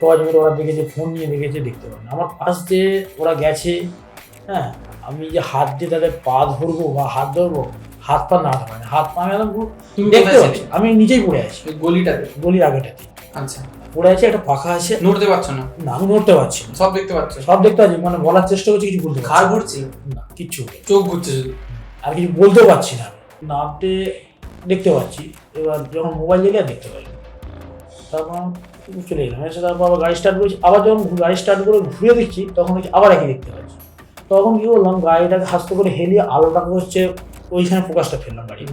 Torch ওরা দেখেছে phone নিয়ে দেখেছে দেখতে পারে না। আমার পাশ দিয়ে ওরা গেছে হ্যাঁ? আমি যে হাত দিয়ে তাদের পা ধরবো বা হাত ধরবো হাত পা না ধরে হাত পা আমি একদম দেখতে পাচ্ছি। আমি নিজেই পড়ে আছি। গলিটাতে? গলির আগেটাতে। আচ্ছা। পড়ে আছে একটা পাখা আছে। নড়তে পারছ না? না আমি নড়তে পারছি না। সব দেখতে পাচ্ছ? সব দেখতে পাচ্ছি মানে বলার চেষ্টা করছি কিছু বলতে ঘাড় ঘুরছে? না কিচ্ছু না। চোখ ঘুরছে শুধু? আর কিছু বলতেও পারছি না। নামতে দেখতে পাচ্ছি। এবার যখন মোবাইল দেখে দেখতে পাই না। তারপর চলে এলাম। এসে তারপর আবার গাড়ি স্টার্ট করেছি। আবার যখন গাড়ি স্টার্ট করে ঘুরে দেখছি তখন দেখছি আবার একই দেখতে পাচ্ছি। তখন কি করলাম গাড়িটাকে হাসতে করে হেলিয়ে আলোটাকে হচ্ছে ওইখানে ফোকাসটা ফেললাম গাড়ি।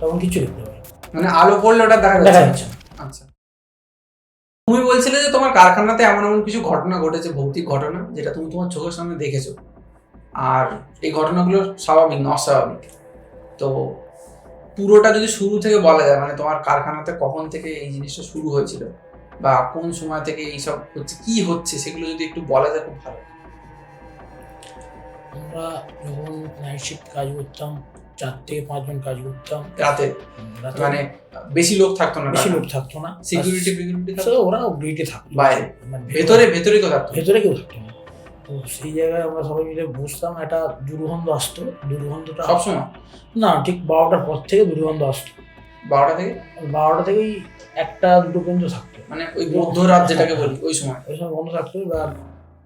তখন কিছু দেখতে পাই মানে আলো পড়লে ওটা দেখা দেখা যাচ্ছে আচ্ছা। তুমি বলছিলে যে তোমার কারখানাতে এমন এমন কিছু ঘটনা ঘটেছে ভৌতিক ঘটনা যেটা তুমি তোমার চোখের সামনে দেখেছ। আর এই ঘটনাগুলো স্বাভাবিক না অস্বাভাবিক তো পুরোটা যদি শুরু থেকে বলা যায় মানে তোমার কারখানাতে কখন থেকে এই জিনিসটা শুরু হয়েছিল? বা কোন সময় থেকে এইসব হচ্ছে কি হচ্ছে সেগুলো যদি একটু বলা যায় খুব ভালো। আমরা যখন নাইট শিফট কাজ করতাম চার থেকে পাঁচজন কাজ করতাম। রাতে? মানে বেশি লোক থাকতো না বেশি লোক থাকতো না। সিকিউরিটি ফিকিউরিটি ওরা গ্রিটে থাকতো। বাইরে? মানে ভেতরে ভেতরে কেউ থাকতো ভেতরে কেউ থাকতো না। তো সেই জায়গায় আমরা সবাই মিলে বসতাম একটা দুর্গন্ধ আসতো। দুর্গন্ধটা সবসময় না ঠিক বারোটার পর থেকে দুর্গন্ধ আসতো। বারোটা থেকে? বারোটা থেকেই একটা দুটো পর্যন্ত থাকতো। মানে ওই মধ্যরাত যেটাকে বলি ওই সময়। ওই সময় বন্ধ থাকতো এবার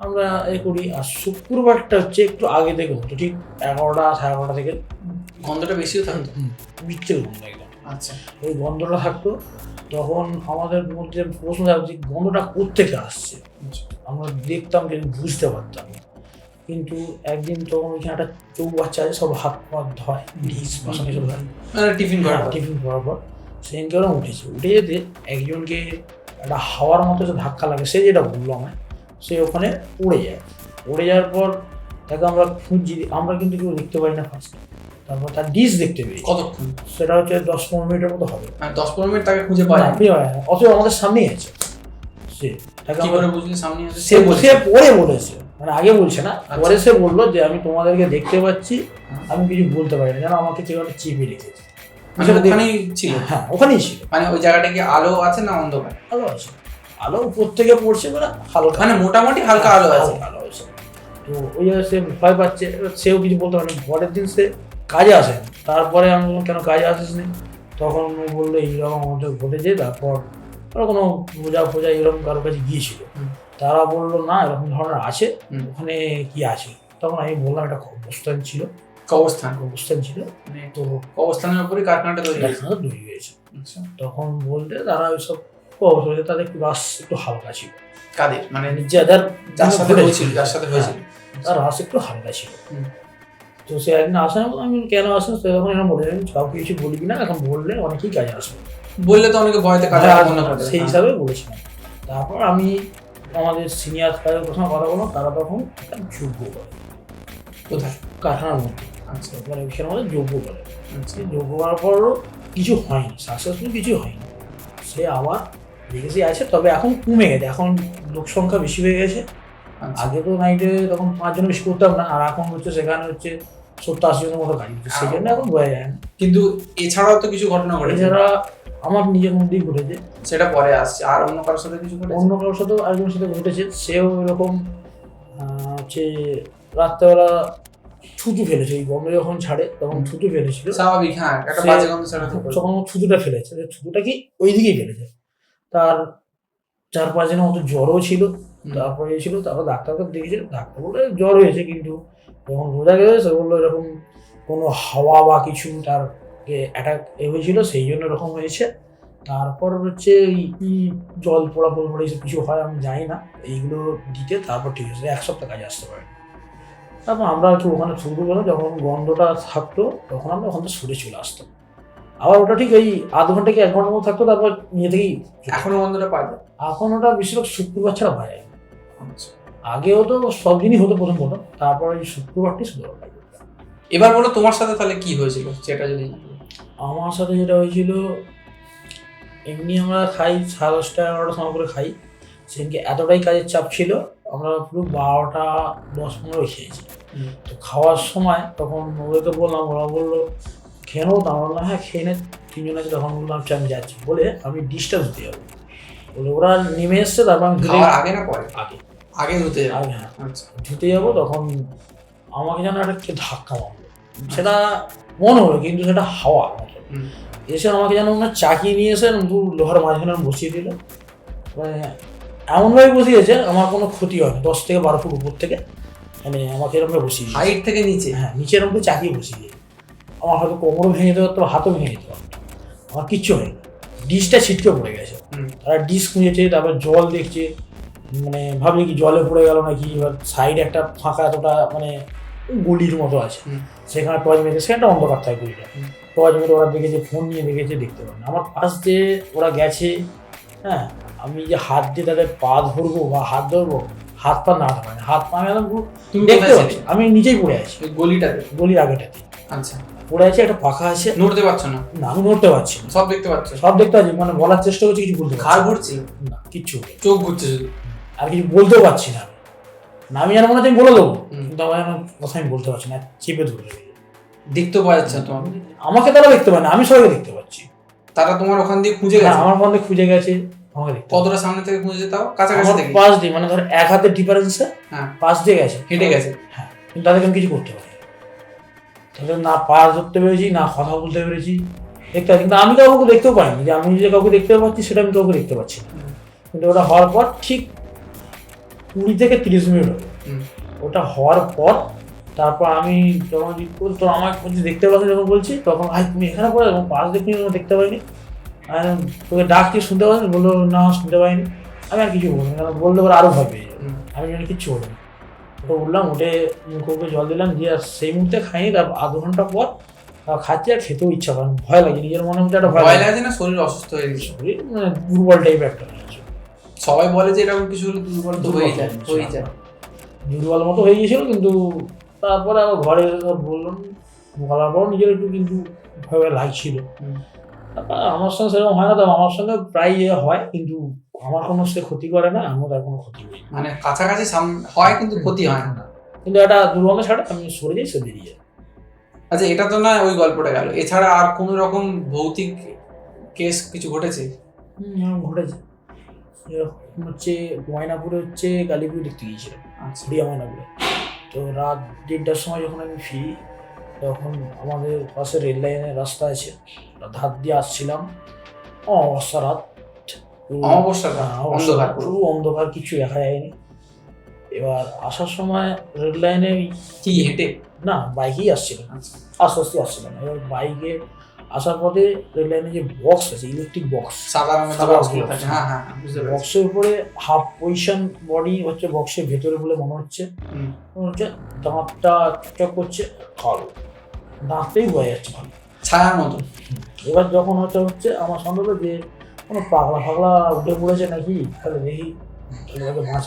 আমরা এ করি আর শুক্রবারটা হচ্ছে একটু আগে থেকে হতো ঠিক এগারোটা সাড়ে এগারোটা থেকে। গন্ধটা বেশিও থাকতো? বিচ্ছেদ গন্ধ একদম। আচ্ছা। ওই গন্ধটা থাকতো তখন আমাদের মধ্যে প্রশ্ন থাকতো গন্ধটা কোথেকে আসছে? আমরা দেখতাম কিন্তু বুঝতে পারতাম কিন্তু একদিন তখন ওইখানে একটা চৌ বাচ্চা আছে সব হাত পা ধয় ডিস বাসন এসব মানে টিফিন করার পর। টিফিন করার পর সেদিনকে ওরা উঠেছে। উঠে যেতে একজনকে একটা হাওয়ার মতো যে ধাক্কা লাগে সে যেটা বলল আমায় সে ওখানে উড়ে যায়। উড়ে যাওয়ার পর তাকে আমরা খুঁজছি আমরা কিন্তু কেউ দেখতে পাই না ফার্স্ট তারপর তার ডিস দেখতে পেয়েছি। কতক্ষণ? সেটা হচ্ছে দশ পনেরো মিনিটের মতো হবে। মানে দশ পনেরো মিনিট তাকে খুঁজে পাওয়া যায়। অথচ আমাদের সামনেই আছে। সে তাকে আমরা- বুঝলি? সামনে আছে সে সে পরে বলেছে। মানে আগে বলছে না। আচ্ছা। পরে সে বলল যে আমি তোমাদেরকে দেখতে পাচ্ছি। আমি কিছু বলতে পারি না। যেন আমাকে কেউ একটা চিপে রেখেছে। মানে ওখানেই ছিল? হ্যাঁ ওখানেই ছিল। মানে ওই জায়গাটা কি আলো আছে না অন্ধকার? আলো আছে। আলো উপর থেকে পড়ছে মানে হালকা। মানে মোটামুটি হালকা আলো আছে। আলো আছে। তো ওই জায়গায় সে ভয় পাচ্ছে সেও কিছু বলতে পারে না। পরের দিন সে কাজে আসেনি তারপরে আমি বললাম কেন কাজে আসিস নি? তখন বলল এইরকম আমাদের ঘটেছে তারপর ওরা কোনো পূজা ফোজা এরকম কারোর কাছে গিয়েছিল। তারা বলল না এরকম ধরনের আছে। ওখানে কি আছে? তখন আমি বললাম একটা অবস্থান ছিল। কবস্থান অবস্থান ছিল। তো কবস্থানের উপরই কারখানাটা তৈরি দেখানো তৈরি হয়েছে। আচ্ছা। তখন বলতে তারা ওইসব অবস্থা তাদের একটু রাস একটু হালকা ছিল। কাদের? মানে যাদের যার সাথে হয়েছিল যার সাথে হয়েছিল। তার রাস একটু হালকা ছিল। তো সে একদিন আসে না আমি কেন আসেন সে তখন এরকম বলে আমি কাউকে কিছু বলবি না এখন বললে অনেকেই কাজে আসবে। বললে তো অনেকে ভয়তে কাজে হ্যাঁ, মনে সেই হিসাবে বলেছিলাম। তারপর আমি আমাদের সিনিয়র কাজের প্রথমে কথা বললাম তারা তখন যোগ্য করে কোথায়? কারখানার মধ্যে। আচ্ছা মানে ওইখানে আমাদের যোগ্য করে আচ্ছা যোগ্য করার পরও কিছু হয়নি সাকসেসফুল কিছু হয়নি। সে আবার লেগেসি আছে তবে এখন কমে গেছে এখন লোক সংখ্যা বেশি হয়ে গেছে। আচ্ছা। আগে তো নাইটে তখন পাঁচজন বেশি করতাম না আর এখন হচ্ছে সেখানে হচ্ছে সত্তর আশি জনের মতো গাড়ি হচ্ছে সেই জন্য এখন বোঝা যায়। না কিন্তু এছাড়াও তো কিছু ঘটনা ঘটে এছাড়া আমার নিজের মধ্যেই ঘটেছে। সেটা পরে আসছে আর অন্য কারোর সাথে কিছু অন্য কারোর সাথেও আরেকজনের সাথে ঘটেছে সেও এরকম হচ্ছে রাত্রেবেলা থুতু ফেলেছে এই গমে যখন ছাড়ে তখন থুতু ফেলেছিল। স্বাভাবিক হ্যাঁ একটা বাজে গন্ধ ছাড়া তখন থুতুটা ফেলেছে থুতুটা কি ওই দিকেই ফেলেছে। তার চার পাঁচ দিনের মতো জ্বরও ছিল। তারপরে ছিল তারপর ডাক্তারকে দেখেছিল ডাক্তার বলে জ্বর হয়েছে কিন্তু। যখন বোঝা গেছে সে বলল এরকম কোনো হাওয়া বা কিছু তার অ্যাটাক এ হয়েছিল সেই জন্য এরকম হয়েছে। তারপর হচ্ছে এই কি জল পড়া পড়া কিছু হয় আমি জানি না। এইগুলো দিতে তারপর ঠিক আছে এক সপ্তাহ কাজে আসতে পারে তারপর আমরা একটু ওখানে করলাম যখন গন্ধটা থাকতো তখন আমরা ওখান থেকে সরে চলে আসতাম। আবার ওটা ঠিক ওই আধ ঘণ্টা কি এক ঘণ্টার মতো থাকতো তারপর নিয়ে থেকেই এখনও গন্ধটা পাওয়া যায়? এখন ওটা বেশিরভাগ শুক্রবার ছাড়া পাওয়া যায়। আচ্ছা। আগেও তো সব দিনই হতো প্রথম প্রথম তারপর এই শুক্রবারটি শুধু এবার বলো তোমার সাথে তাহলে কি হয়েছিল? সেটা যদি আমার সাথে যেটা হয়েছিল এমনি আমরা খাই সাড়ে দশটা এগারোটার সময় করে খাই। সেদিনকে এতটাই কাজের চাপ ছিল আমরা পুরো বারোটা দশ পনেরো খেয়েছি। তো খাওয়ার সময় তখন ওদেরকে বললাম ওরা বলল খেয়ে নেব তো আমরা বললাম হ্যাঁ খেয়ে নে। তিনজন আছে তখন বললাম "আচ্ছা, আমি যাচ্ছি। বলে আমি ডিস্টার্ব দিতে যাব। বলে ওরা নেমে এসছে তারপর আমি ধুতে আগে না পরে? আগে। আগে ধুতে আগে হ্যাঁ। আচ্ছা। ধুতে যাব তখন আমাকে যেন একটা কে ধাক্কা মারলো। সেটা মনে হলো কিন্তু সেটা হাওয়া। এসে আমাকে যেন ওনার চাকিয়ে নিয়ে এসে দু লোহার মাঝখানে বসিয়ে দিল। মানে এমনভাবে বসিয়েছে আমার কোনো ক্ষতি হয়নি দশ থেকে বারো ফুট উপর থেকে। মানে আমাকে এরকম বসিয়ে দিয়েছে। হাইট থেকে নিচে? হ্যাঁ নিচে এরকম করে চাকিয়ে বসিয়ে আমার হয়তো কোমরও ভেঙে যেতে পারতো হাতও ভেঙে যেতে পারতো। আমার কিচ্ছু হয়নি ডিশটা ছিটকে পড়ে গেছে। তারা ডিশ খুঁজেছে তারপর জল দেখছে। মানে ভাবলি কি জলে পড়ে গেল নাকি? এবার সাইডে একটা ফাঁকা এতটা মানে গলির মতো আছে। সেখানে টর্চ মেরেছে সেখানটা অন্ধকার থাকে গলিটা। টর্চ মেরে ওরা দেখেছে ফোন নিয়ে দেখেছে দেখতে পারে আমার পাশ দিয়ে ওরা গেছে। হ্যাঁ আমি যে হাত দিয়ে তাদের পা ধরবো বা হাত ধরবো হাত পা না। ধরে হাত পা আমি দেখতে পাচ্ছি। আমি নিজেই পড়ে আছি। গলিটাতে? গলির আগেটাতে। আচ্ছা। পড়ে আছে একটা পাখা আছে। নড়তে পারছ না? না আমি নড়তে পারছি না। সব দেখতে পাচ্ছ? সব দেখতে পাচ্ছি মানে বলার চেষ্টা করছি কিছু বলতে ঘাড় ঘুরছে? না। কিচ্ছু চোখ ঘুরছে শুধু? আর কিছু বলতেও পারছি না আমি। না আমি যেন মনে হচ্ছে আমি বলে দেবো। কিন্তু আমার যেন কথা আমি বলতে পারছি না চেপে ধরে। দেখতেও পাওয়া যাচ্ছে না তোমার আমাকে তারা দেখতে পায় না আমি সবাইকে দেখতে পাচ্ছি। তারা তোমার ওখান দিয়ে খুঁজে গেছে? আমার বন্ধে খুঁজে গেছে। দেখতে। কতটা সামনে থেকে খুঁজে তাও কাছাকাছি থেকে। পাশ দিয়ে মানে ধর এক হাতের ডিফারেন্সে হ্যাঁ। পাশ দিয়ে গেছে। হেঁটে গেছে। হ্যাঁ কিন্তু তাদেরকে আমি কিছু করতে পারি তাদের না পাশ ধরতে পেরেছি না কথা বলতে পেরেছি। দেখতে পাচ্ছি কিন্তু আমি কাউকে দেখতেও পাইনি যে আমি যে কাউকে দেখতে পাচ্ছি সেটা আমি কাউকে দেখতে পাচ্ছি না। কিন্তু ওটা হওয়ার পর ঠিক কুড়ি থেকে তিরিশ মিনিট হবে। ওটা হওয়ার পর তারপর আমি যখন তো আমার দেখতে পাচ্ছি যখন বলছি? তখন ভাই তুমি এখানে পড়ে এবং পাশ দেখি আমি দেখতে পাইনি। আর তোকে ডাক কি শুনতে পাচ্ছি বলল না শুনতে পাইনি। আমি আর কিছু বলিনি কারণ বললে ওরা আরও ভয় পেয়ে যাবে। আমি যেন কিচ্ছু বলিনি। তো উঠলাম উঠে মুখে জল দিলাম দিয়ে আর সেই মুহূর্তে খাইনি তার আধ ঘণ্টা পর খাচ্ছি আর খেতেও ইচ্ছা করে না। ভয় লাগে নিজের মনে মধ্যে একটা ভয় লাগে। না? শরীর অসুস্থ হয়ে গেছে। শরীর মানে দুর্বল টাইপের একটা সবাই বলে যে এরকম কিছু হলে দুর্বল তো হয়ে যায়। হয়ে যায়। দুর্বল মতো হয়ে গিয়েছিল কিন্তু তারপরে আবার ঘরে বললাম বলার পর নিজের একটু কিন্তু ভয় ভয় লাগছিল। আমার সঙ্গে সেরকম হয় না তো আমার সঙ্গে প্রায় ইয়ে হয় কিন্তু আমার কোনো সে ক্ষতি করে না আমার তার কোনো ক্ষতি নেই মানে কাছাকাছি হয় কিন্তু ক্ষতি হয় না। কিন্তু একটা দুর্গন্ধ ছাড়া আমি সরে যাই সে বেরিয়ে আচ্ছা এটা তো না ওই গল্পটা গেল। এছাড়া আর কোনো রকম ভৌতিক কেস কিছু ঘটেছে? হুম, ঘটেছে। এরকম হচ্ছে ময়নাপুরে হচ্ছে কালী দেখতে গিয়েছিলাম। আচ্ছা। ময়নাপুরে। তো রাত দেড়টার সময় যখন আমি ফিরি তখন আমাদের পাশে রেল লাইনের রাস্তা আছে। ধার দিয়ে আসছিলাম। অবস্থা রাত। হ্যাঁ, অন্ধকার পুরো। অন্ধকার কিছু দেখা যায়নি এবার আসার সময় রেল লাইনে কি হেঁটে? না বাইকেই আসছিলাম আচ্ছা। আস্তে আস্তে আসছিলাম এবার বাইকে আসার পথে রেল লাইনে যে বক্স আছে ইলেকট্রিক বক্স বক্সের উপরে হাফ পজিশন বডি হচ্ছে বক্সের ভেতরে বলে মনে হচ্ছে। মনে হচ্ছে দাঁতটা চক করছে। কালো দাঁতটাই বোঝা যাচ্ছে ছায়ার মতো। এবার যখন হচ্ছে হচ্ছে আমার সন্দেহ যে কোনো পাগলা ফাগলা উঠে পড়েছে নাকি? তাহলে দেখি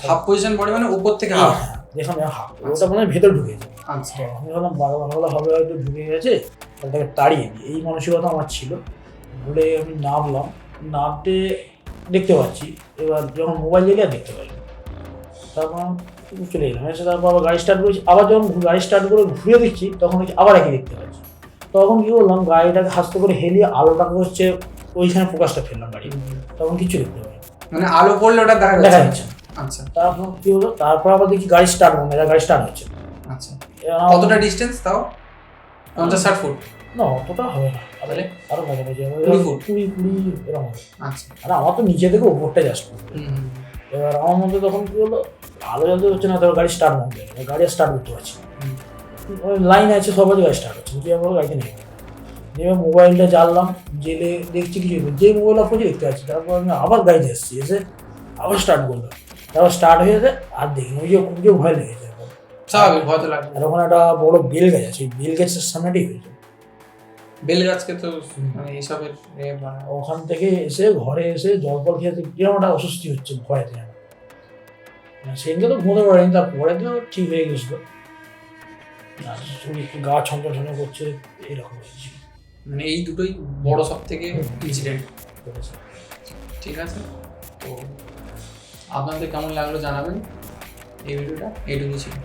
হাফ পজিশন বডি মানে উপর থেকে হাফ যেখানে হাফ ওটা মানে ভেতর ঢুকেছে আচ্ছা। আমি ভাবলাম পাগলা ফাগলা হবে হয়তো ঢুকে গেছে তাহলে তাকে তাড়িয়ে দিই। এই মানসিকতা আমার ছিল। বলে আমি নামলাম। নামতে দেখতে পাচ্ছি। এবার যখন মোবাইল দিলে দেখতে পাই। তারপর চলে গেলাম এসে তারপর আবার গাড়ি স্টার্ট করেছি। আবার যখন গাড়ি স্টার্ট করে ঘুরে দিচ্ছি তখন হচ্ছে আবার একই দেখতে পাচ্ছি। তখন কী করলাম গাড়িটাকে হাসতে করে হেলিয়ে আলোটাকে হচ্ছে ওইখানে ফোকাসটা ফেললাম গাড়ি তখন কিছু দেখতে পাই না। মানে আলো পড়লে ওটা দেখা দেখা যাচ্ছে। আচ্ছা। তারপর কী হলো তারপর আবার দেখি গাড়ি স্টার্ট হবে না গাড়ি স্টার্ট হচ্ছে আচ্ছা। কতটা ডিস্টেন্স তাও? পঞ্চাশ ষাট ফুট না অতটা হবে না। তাহলে? আরও কাছাকাছি কুড়ি কুড়ি এরকম হবে। আচ্ছা। আর আমার তো নিচে থেকে ওপরটা হুম, এবার আমার মধ্যে তখন কি হলো আলো জ্বলতে হচ্ছে না তারপর গাড়ি স্টার্ট বন্ধ হয়ে গাড়ি স্টার্ট করতে পারছি লাইন আছে সবাই গাড়ি স্টার্ট হচ্ছে বুঝে আমার গাড়িতে নেই। এবার মোবাইলটা জ্বাললাম জেলে দেখছি কিছু। যে মোবাইল অফ করছি দেখতে পাচ্ছি তারপর আমি আবার গাড়িতে এসেছি এসে আবার স্টার্ট করলাম। তারপর স্টার্ট হয়ে যায় আর দেখি ওই যে খুব ভয় লেগেছে এখন। স্বাভাবিক ভয় তো লাগবে আর ওখানে একটা বড় বেল গাছ আছে ওই বেল গাছের সামনেটাই হয়েছে। বেল গাছকে তো মানে এইসবের ওখান থেকে এসে ঘরে এসে জল ফল খেতে কীরকম একটা অস্বস্তি হচ্ছে ভয়েতে সেদিনকে তো ঘুমোতে পারিনি তারপরে তো ঠিক হয়ে গেছিল। একটু গা ছমছম ছমছম করছে এরকম হয়েছিল মানে এই দুটোই বড় সব থেকে ইনসিডেন্ট। ঠিক আছে তো আপনাদের কেমন লাগল জানাবেন? এই ভিডিওটা এইটুকু ছিল।